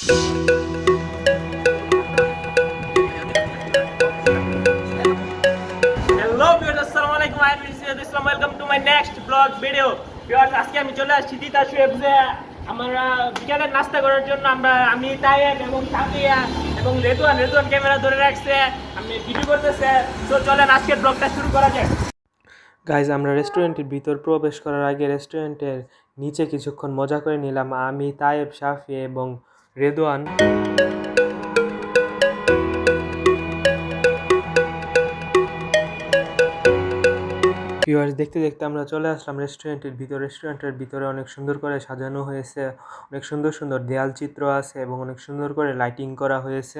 Hello viewers আসসালামু আলাইকুম I am Islam welcome to my next blog video viewers আজকে আমি চলে আসছি আমরা নাস্তা করার জন্য আমরা, আমি এবং সাফিয়া এবং রেদুয়ান রেদুয়ান ক্যামেরা ধরে রাখছে, আমি ভিডিও করতেছে। তো চলেন আজকের ব্লগটা শুরু করা যাক। গাইজ আমরা রেস্টুরেন্টের ভিতর প্রবেশ করার আগে রেস্টুরেন্টের নিচে কিছুক্ষণ মজা করে নিলাম। আমি, তায়েব শাফি এবং রেদওয়ান ভিউয়ার্স দেখতে দেখতে আমরা চলে আসলাম রেস্টুরেন্টের ভিতর। রেস্টুরেন্টের ভিতরে অনেক সুন্দর করে সাজানো হয়েছে। অনেক সুন্দর সুন্দর দেয়াল চিত্র আছে এবং অনেক সুন্দর করে লাইটিং করা হয়েছে।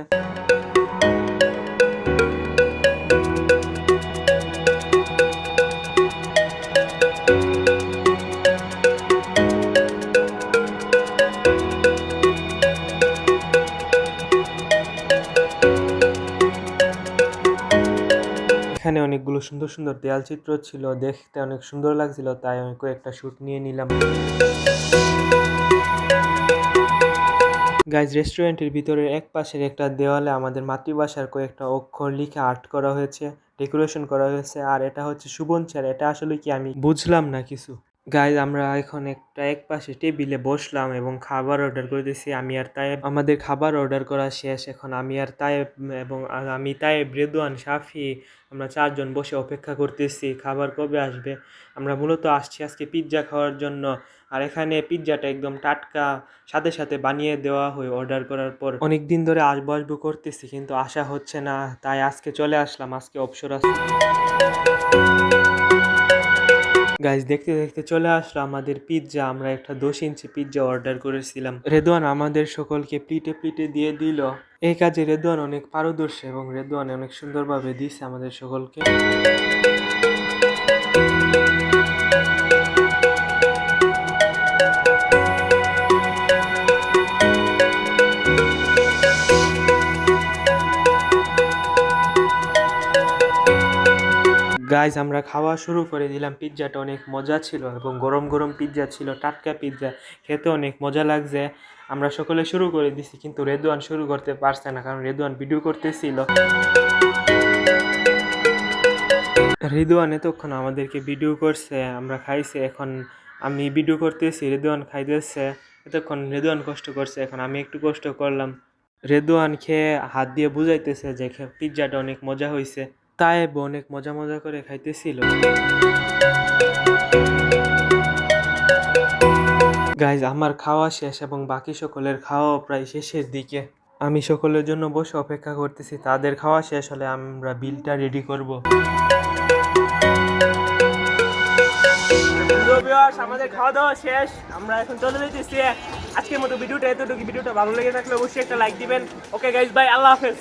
এখানে অনেকগুলো সুন্দর সুন্দর দেয়াল চিত্র ছিল, দেখতে অনেক সুন্দর লাগছিল, তাই আমি কয়েকটা শ্যুট নিয়ে নিলাম। গাইজ রেস্টুরেন্টের ভিতরে এক পাশের একটা দেওয়ালে আমাদের মাতৃভাষার কয়েকটা অক্ষর লিখে আর্ট করা হয়েছে ডেকোরেশন করা হয়েছে, আর এটা হচ্ছে সুবন স্যার এটা আসলে কি আমি বুঝলাম না কিছু? গাইজ আমরা এখন একটা এক পাশে টেবিলে বসলাম এবং খাবার অর্ডার করতেছি আমি আর তাই আমাদের খাবার অর্ডার করা শেষ। এখন আমি আর তায়েব এবং আমি তায়েব, রেদওয়ান, শাফি, আমরা চারজন বসে অপেক্ষা করতেছি খাবার কবে আসবে। আমরা মূলত আসছি আজকে পিৎজা খাওয়ার জন্য। আর এখানে পিৎজাটা একদম টাটকা, সাথে সাথে বানিয়ে দেওয়া হয় অর্ডার করার পর অনেক দিন ধরে আসব আসব করতেছি, কিন্তু আসা হচ্ছে না। তাই আজকে চলে আসলাম, আজকে অবসর আছে গাইজ দেখতে দেখতে চলে আসলো আমাদের পিৎজা আমরা একটা দশ ইঞ্চি পিৎজা অর্ডার করেছিলাম। রেদোয়ান আমাদের সকলকে প্লিটে প্লিটে দিয়ে দিল। এই কাজে রেদোয়ান অনেক পারদর্শী এবং রেদোয়ান অনেক সুন্দরভাবে দিছে আমাদের সকলকে। গাইজ আমরা খাওয়া শুরু করে দিলাম। পিৎজাটা অনেক মজা ছিল এবং গরম গরম পিৎজা ছিল, টাটকা পিৎজা খেতে অনেক মজা লাগছে। আমরা সকলে শুরু করে দিছি, কিন্তু রেদওয়ান শুরু করতে পারছে না, কারণ রেদওয়ান ভিডিও করতেছিল। রেদওয়ান এতক্ষণ আমাদেরকে ভিডিও করছে, আমরা খাইছে, এখন আমি ভিডিও করতেছি রেদওয়ান খাইতেছে। এতক্ষণ রেদওয়ান কষ্ট করছে, এখন আমি একটু কষ্ট করলাম। রেদওয়ান খেয়ে হাত দিয়ে বুঝাইতেছে যে পিৎজাটা অনেক মজা হয়েছে তায়েব অনেক মজা মজা করে খাইতেছিল। গাইজ আমার খাওয়া শেষ এবং বাকি সকলের খাওয়াও প্রায় শেষের দিকে। আমি সকলের জন্য বসে অপেক্ষা করতেছি, তাদের খাওয়া শেষ হলে আমরা বিলটা রেডি করব। আমাদের খাওয়া দাওয়া শেষ। আমরা এখন চলে যেতেছি আজকের মতো ভিডিওটা এতটুকু। ভিডিওটা ভালো লেগে থাকলে অবশ্যই একটা লাইক দিবেন। ওকে গাইজ বাই আল্লাহ হাফেজ।